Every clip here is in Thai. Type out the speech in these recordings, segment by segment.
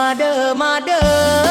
มาเด้อมาเด้อ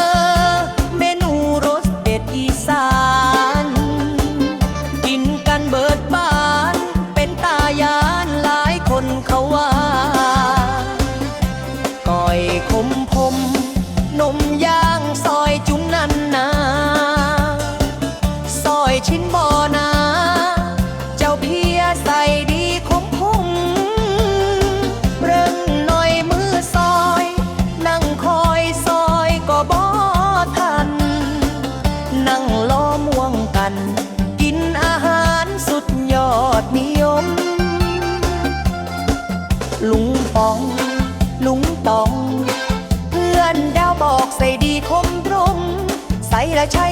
ดนิยม ลุงปอง ลุงตอง เพื่อนดาวบอกใส่ดีคมตรง ใส่ละใช้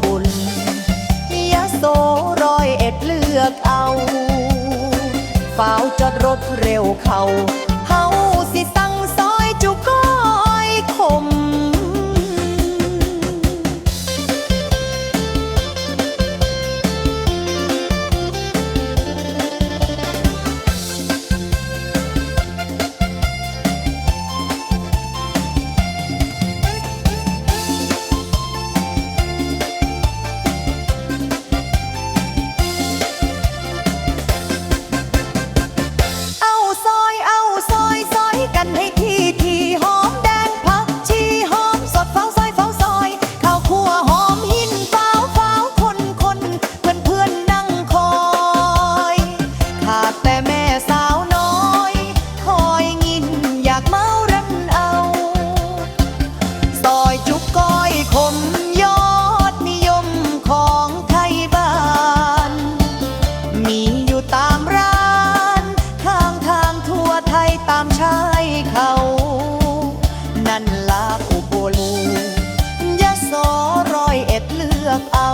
บุญยะโสรอยเอ็ดเลือกเอาฝ้าจอดรถเร็วเขาเฮาสิสัง บเอา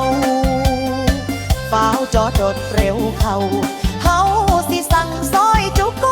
ฝ้าจอดรเร็วเขา เฮาสิสั่งซอยจุกโก